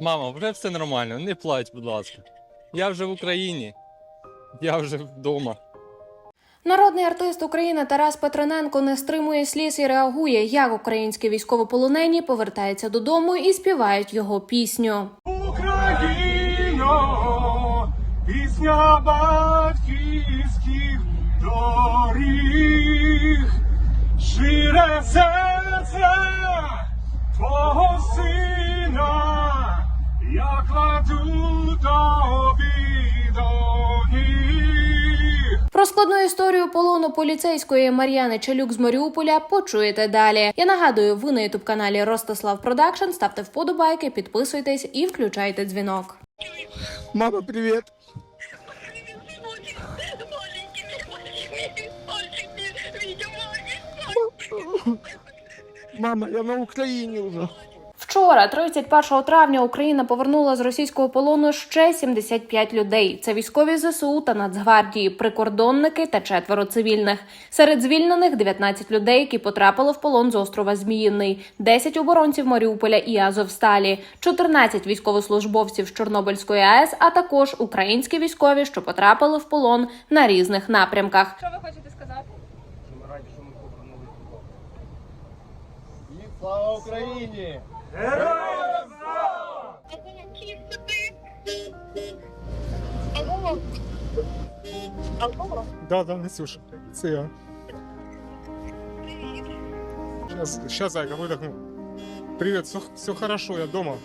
Мама, вже все нормально, не плач, будь ласка. Я вже в Україні, я вже вдома. Народний артист України Тарас Петрененко не стримує сліз і реагує, як українські військовополонені повертаються додому і співають його пісню. Україно, пісня батьківських доріг, шире складну історію полону поліцейської Мар'яни Челюк з Маріуполя почуєте далі. Я нагадую, ви на ютуб каналі Ростислав Продакшн. Ставте вподобайки, підписуйтесь і включайте дзвінок. Мама, маленький. Мама, я на Украине уже. Вчора, 31 травня, Україна повернула з російського полону ще 75 людей. Це військові ЗСУ та Нацгвардії, прикордонники та четверо цивільних. Серед звільнених 19 людей, які потрапили в полон з острова Зміїний, 10 оборонців Маріуполя і Азовсталі, 14 військовослужбовців з Чорнобильської АЕС, а також українські військові, що потрапили в полон на різних напрямках. Що ви хочете сказати? Слава Украине! Да, да, Настюша, це я. Сейчас, Зайка, выдохну. Привет, все, все хорошо, я дома.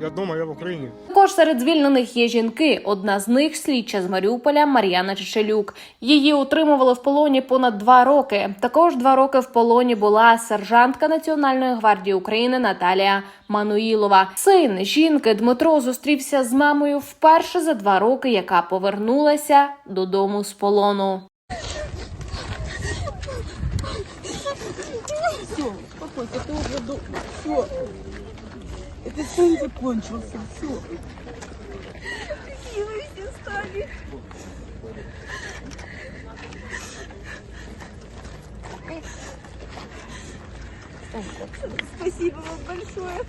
Я дома, я в Україні. Також серед звільнених є жінки. Одна з них слідча з Маріуполя Мар'яна Чечелюк. Її утримували в полоні понад два роки. Також два роки в полоні була сержантка Національної гвардії України Наталія Мануїлова. Син жінки Дмитро зустрівся з мамою вперше за два роки, яка повернулася додому з полону. Успокойся, ты уже до... Все. Это сон закончился, все. Какие вы все стали. Спасибо вам большое.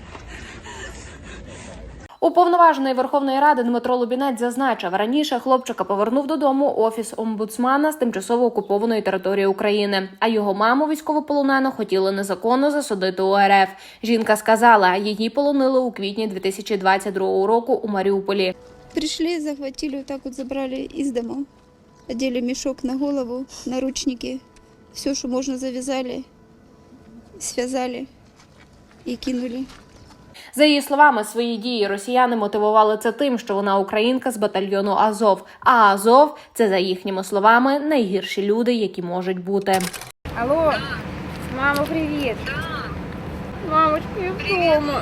Уповноважений Верховної Ради Дмитро Лубінець зазначив, раніше хлопчика повернув додому офіс омбудсмана з тимчасово окупованої території України. А його маму військовополонену хотіли незаконно засудити у РФ. Жінка сказала, її полонили у квітні 2022 року у Маріуполі. Пришли, захватили, так вот забрали из дома. Одели мешок на голову, наручники. Все, что можно, завязали, связали и кинули. За її словами, свої дії росіяни мотивували це тим, що вона українка з батальйону Азов. А Азов це за їхніми словами найгірші люди, які можуть бути. Алло, мама, привіт. Мамочка, я вдома.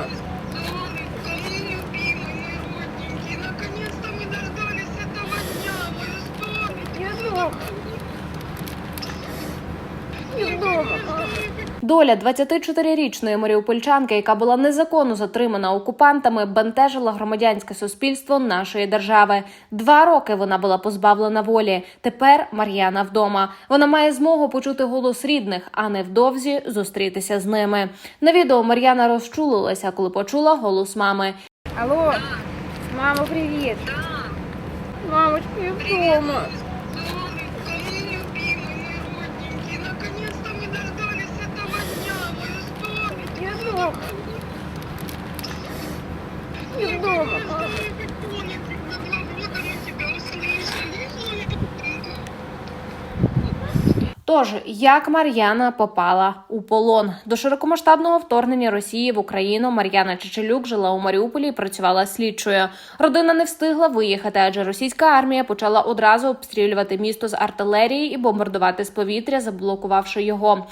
Солнышко, мой любимый, мой родненький, наконец-то мы дождались этого дня, мое солнышко. Я вдома. Я вдома, мама. Доля 24-річної маріупольчанки, яка була незаконно затримана окупантами, бентежила громадянське суспільство нашої держави. Два роки вона була позбавлена волі. Тепер Мар'яна вдома. Вона має змогу почути голос рідних, а невдовзі зустрітися з ними. На відео Мар'яна розчулилася, коли почула голос мами. Алло, мама, привіт. Мамочка, я вдома. you. Тож, як Мар'яна попала у полон до широкомасштабного вторгнення Росії в Україну, Мар'яна Чечелюк жила у Маріуполі і працювала слідчою. Родина не встигла виїхати, адже російська армія почала одразу обстрілювати місто з артилерії і бомбардувати з повітря, заблокувавши його.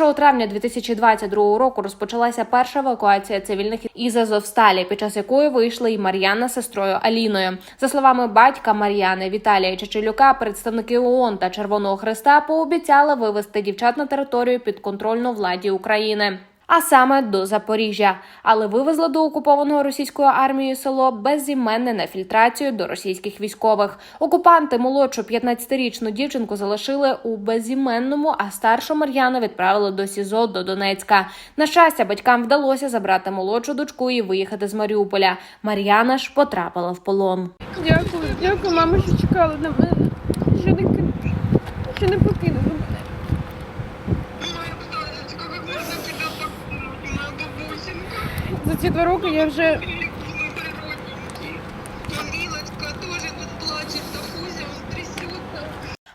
1 травня 2022 року розпочалася перша евакуація цивільних із Азовсталі, під час якої вийшли і Мар'яна з сестрою Аліною. За словами батька Мар'яни Віталія Чечелюка, представники ООН та Червоного Христа пообіцяли вивести дівчат на територію підконтрольну владі України. а саме до Запоріжжя. Але вивезли до окупованого російською армією село безіменне на фільтрацію до російських військових. Окупанти молодшу 15-річну дівчинку залишили у безіменному, а старшу Мар'яну відправили до СІЗО до Донецька. На щастя, батькам вдалося забрати молодшу дочку і виїхати з Маріуполя. Мар'яна ж потрапила в полон. Дякую, дякую, мама, що чекала на мене. Що не, що не покинули За ці два роки я вже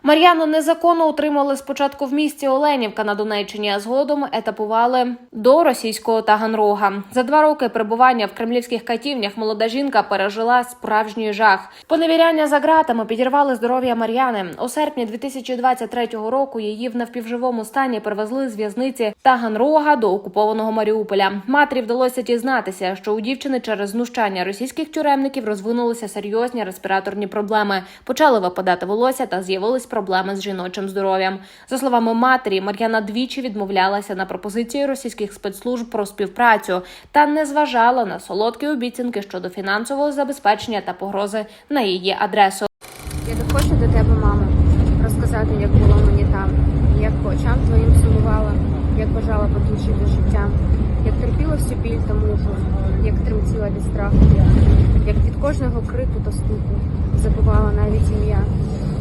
Мар'яну незаконно утримали спочатку в місті Оленівка на Донеччині, а згодом етапували до російського Таганрога. За два роки перебування в кремлівських катівнях молода жінка пережила справжній жах. Поневіряння за ґратами підірвали здоров'я Мар'яни. У серпні 2023 року її в навпівживому стані привезли з в'язниці Таганрога до окупованого Маріуполя. Матері вдалося дізнатися, що у дівчини через знущання російських тюремників розвинулися серйозні респіраторні проблеми. Почали випадати волосся та з'явились проблеми з жіночим здоров'ям. За словами матері, Мар'яна двічі відмовлялася на пропозиції російських спецслужб про співпрацю та не зважала на солодкі обіцянки щодо фінансового забезпечення та погрози на її адресу. Я доходжу до тебе, мамо, розказати, як було мені там, як по очам твоїм сумувала, як бажала до життя, як терпіла всю біль та муку, як тремтіла від страху, як від кожного крику та стуку забувала навіть ім'я,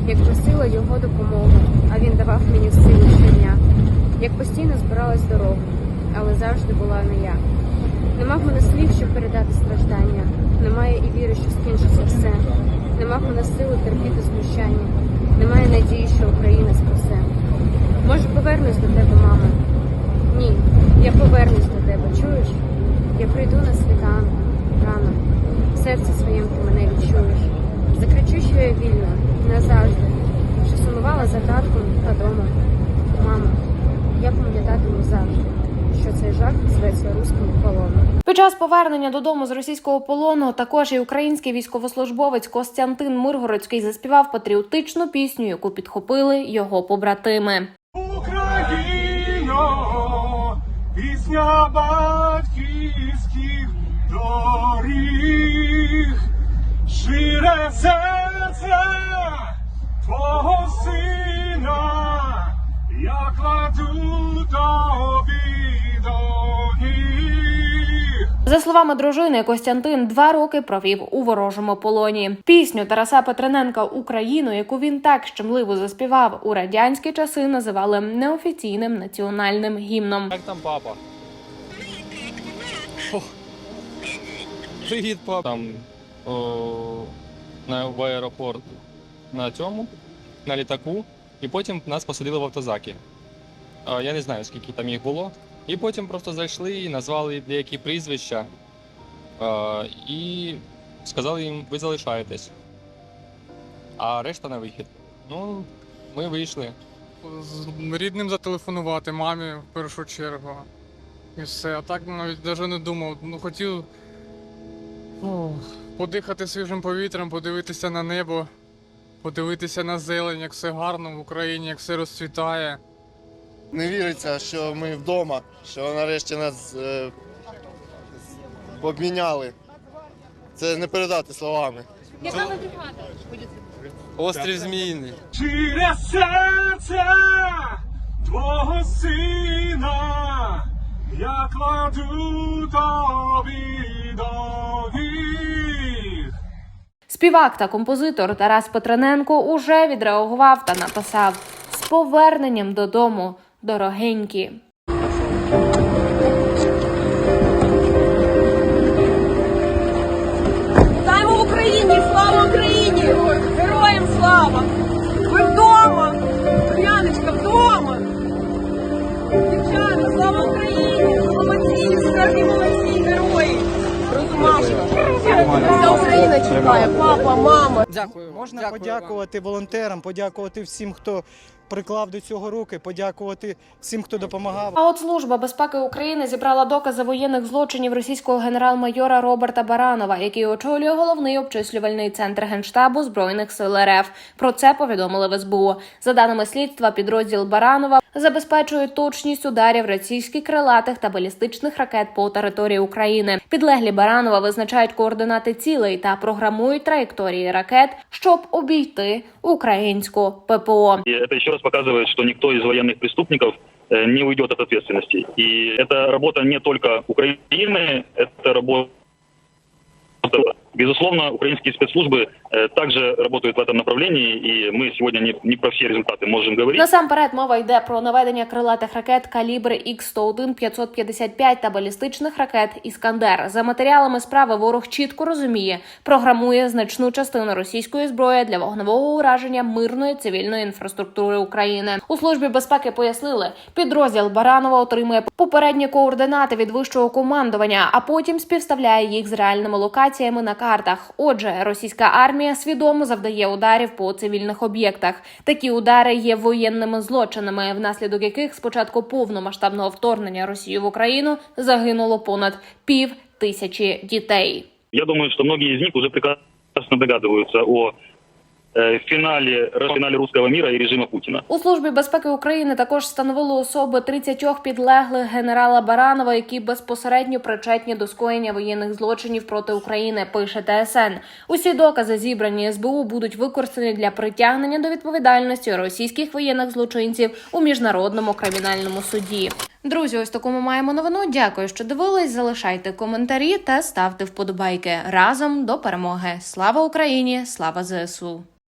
як просила його допомогу, а він давав мені сили щодня, як постійно збиралась дорогу, але завжди була не я. Нема в мене слів, щоб передати страждання, немає і віри, що скінчиться все. Нема в мене сили терпіти знущання, немає надії, що Україна спасе. Може, повернусь до тебе, мамо? Ні, я повернусь до тебе, чуєш? Я прийду на світанку, рано. В серці своєму ти мене відчуєш. Закричу, що я вільна, назавжди, за татком та домом. Мамо, я пам'ятатиму завжди, що цей жах зветься руським полоном. Під час повернення додому з російського полону також і український військовослужбовець Костянтин Миргородський заспівав патріотичну пісню, яку підхопили його побратими. Україно, пісня батьківських доріг, шире серце твого сина, я кладу тобі до ніг. За словами дружини, Костянтин два роки провів у ворожому полоні. Пісню Тараса Петрененка Україну, яку він так щемливо заспівав у радянські часи, називали неофіційним національним гімном. Як там папа? О. Привіт, папа. Там о, на, в аеропорт на цьому, на літаку, і потім нас посадили в автозаки. Я не знаю, скільки там їх було. І потім просто зайшли і назвали деякі прізвища і сказали їм, ви залишаєтесь. А решта на вихід. Ну, ми вийшли. З рідним зателефонувати, мамі в першу чергу. І все. А так навіть навіть не думав. Ну хотів ну, подихати свіжим повітрям, подивитися на небо, подивитися на зелень, як все гарно в Україні, як все розцвітає. Не віриться, що ми вдома, що нарешті нас е, обміняли. Це не передати словами. Острів Зміїний. Через серце твого сина я кладу тобі до ніг. Співак та композитор Тарас Петрененко уже відреагував та написав з поверненням додому, дорогенькі. В Україні! Слава Україні! Героям слава! Ми вдома! Яночка, вдома! Дівчата, слава Україні! Молодці! Справді молодці, герої! Розумашка! Україна чекає! Папа, мама! Дякую. Можна подякувати волонтерам, подякувати всім, хто приклав до цього руки, подякувати всім, хто допомагав. А от служба безпеки України зібрала докази воєнних злочинів російського генерал-майора Роберта Баранова, який очолює головний обчислювальний центр генштабу збройних сил РФ. Про це повідомили в СБУ. За даними слідства, підрозділ Баранова забезпечують точність ударів російських крилатих та балістичних ракет по території України. Підлеглі Баранова визначають координати цілей та програмують траєкторії ракет, щоб обійти українську ППО. И это еще раз показывает, что никто из военных преступников э, не уйдет от ответственности. И это работа не только Украины, это работа... Безусловно, украинские спецслужбы э, также работают в этом направлении, и мы сегодня не, не про все результаты можем говорить. Насамперед мова йде про наведення крилатих ракет калібри Х-101 555 та балістичних ракет Іскандер. За матеріалами справи ворог чітко розуміє, програмує значну частину російської зброї для вогневого ураження мирної цивільної інфраструктури України. У службі безпеки пояснили, підрозділ Баранова отримує попередні координати від вищого командування, а потім співставляє їх з реальними локаціями на картах. Отже, російська армія свідомо завдає ударів по цивільних об'єктах. Такі удари є воєнними злочинами, внаслідок яких з початку повномасштабного вторгнення Росії в Україну загинуло понад пів тисячі дітей. Я думаю, що многие из них уже прекрасно догадываются о э, финале, финале русского мира и режима Путина. У службі безпеки України також встановили особи 30 підлеглих генерала Баранова, які безпосередньо причетні до скоєння воєнних злочинів проти України. Пише ТСН. Усі докази зібрані СБУ будуть використані для притягнення до відповідальності російських воєнних злочинців у міжнародному кримінальному суді. Друзі, ось таку ми маємо новину. Дякую, що дивились. Залишайте коментарі та ставте вподобайки разом до перемоги. Слава Україні! Слава ЗСУ!